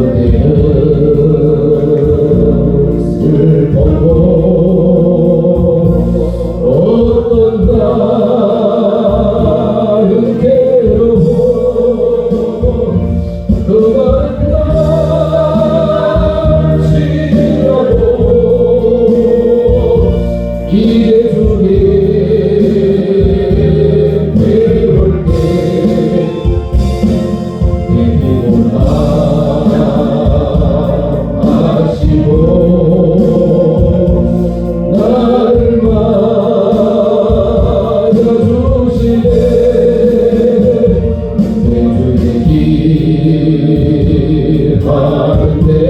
You. 가는데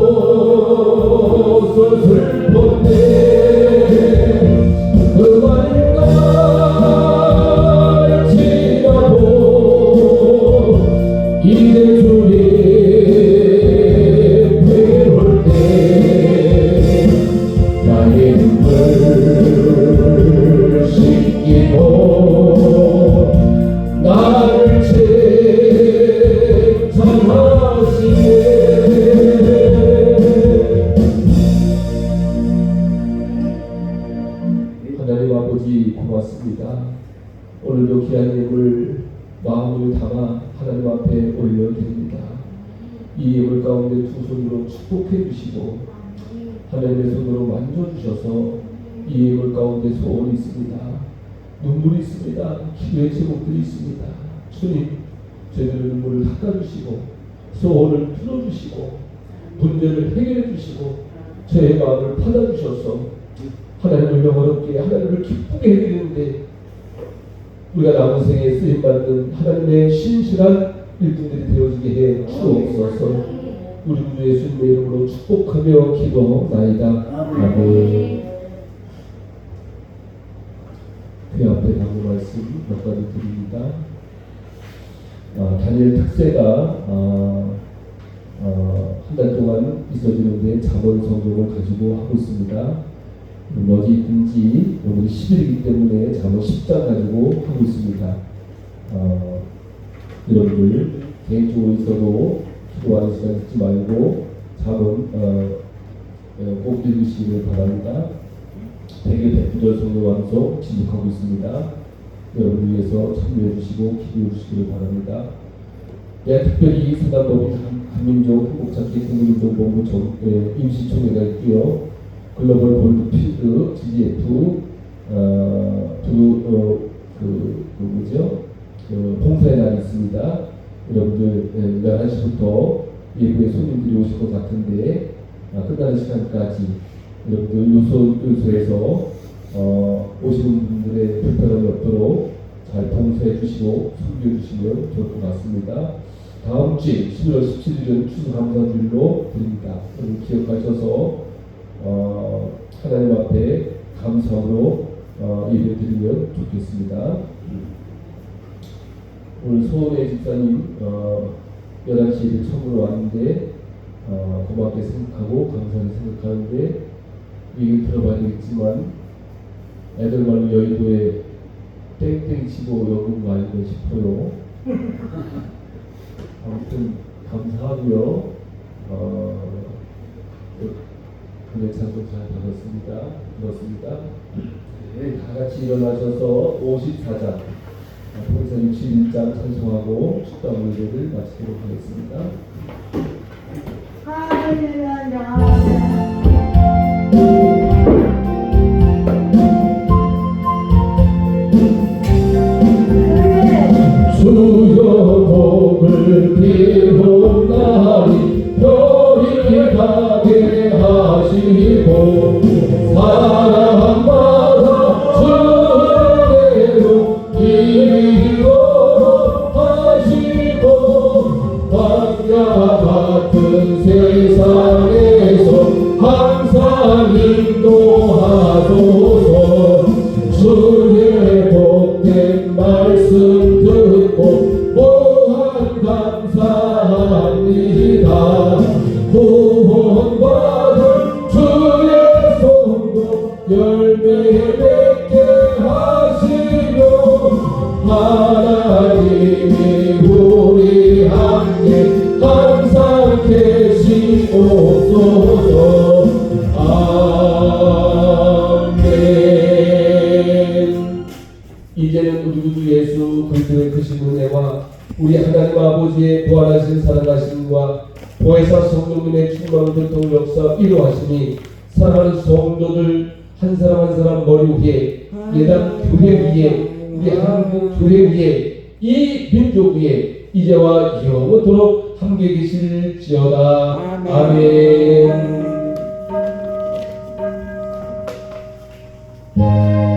서 슬픈데 마음을 담아 하나님 앞에 올려드립니다. 이 예물 가운데 두 손으로 축복해 주시고 하나님의 손으로 만져주셔서 이 예물 가운데 소원이 있습니다. 눈물이 있습니다. 기도의 제목들이 있습니다. 주님, 저희들의 눈물을 닦아주시고 소원을 풀어주시고 문제를 해결해 주시고 저의 마음을 받아주셔서 하나님을 영원롭게 하나님을 기쁘게 해드리는데 우리가 남은 생에 쓰임받는 하나님의 신실한 일꾼들이 되어지게 해 주옵소서. 우리 구 예수님의 이름으로 축복하며 기도나이다. 아멘. 그 앞에 당부 말씀 몇 가지 드립니다. 아, 다니엘 특세가 아, 어, 한달 동안 있어지는데 자본 성적을 가지고 하고 있습니다. 어디 있든지 오늘 10일이기 때문에 자본 10장 가지고 하고 있습니다. 어, 여러분들 개인적으로 있어도 기도하는 시간 듣지 말고 자본 어, 어, 꼭 읽으시길 바랍니다. 대개 백부절 성도 완속 진행하고 있습니다. 여러분 위해서 참여해 주시고 기도해 주시길 바랍니다. 네, 특별히 사단법인 한민족 행복찾기 국민운동본부 정- 예, 임시총회가 있고요. 글로벌 골드필드 GDF 어, 두, 어, 그, 그 뭐죠? 그 봉사의 날이 있습니다. 여러분들 예, 11시부터 예부에 손님들이 오실 것 같은데 아, 끝나는 시간까지 여러분들 요소, 요소에서 어, 오시는 분들의 불편함이 없도록 잘 봉사해 주시고 섬겨 주시면 좋을 것 같습니다. 다음 주에 11월 17일은 추수감사주일로 드립니다. 여러분 기억하셔서 어, 하나님 앞에 감사로 어, 예배 드리면 좋겠습니다. 오늘 소원의 집사님 어, 11시 예배 처음으로 왔는데 어, 고맙게 생각하고 감사하게 생각하는데 얘기 들어봐야 되겠지만 애들 말로 여의도에 땡땡 치고 여군 거 아닌가 싶어요. 아무튼 감사하고요. 어, 참석 잘 받았습니다. 그렇습니다. 네, 다 같이 일어나셔서 54장 봉사 61장 찬송하고 축당 예배를 마치도록 하겠습니다. 찬양 듣고 보한 감사합니다. 구원받은 주의 손으로 열매 맺게 하시고 하나님이 우리 함께 항상 계시옵소서. 이제는 누구 예수 그리스도의 그 크신 은혜와 우리 하나님 아버지의 보완하신 사랑하심과 보혜사 성도님의 충만한 교통 역사 이루하시니 사랑하는 성도들 한 사람 한 사람 머리 위에 예단 교회 위에 우리 한국 교회 위에 이 민족 위에 이제와 영원토록 함께 계실지어다 아멘. 아멘.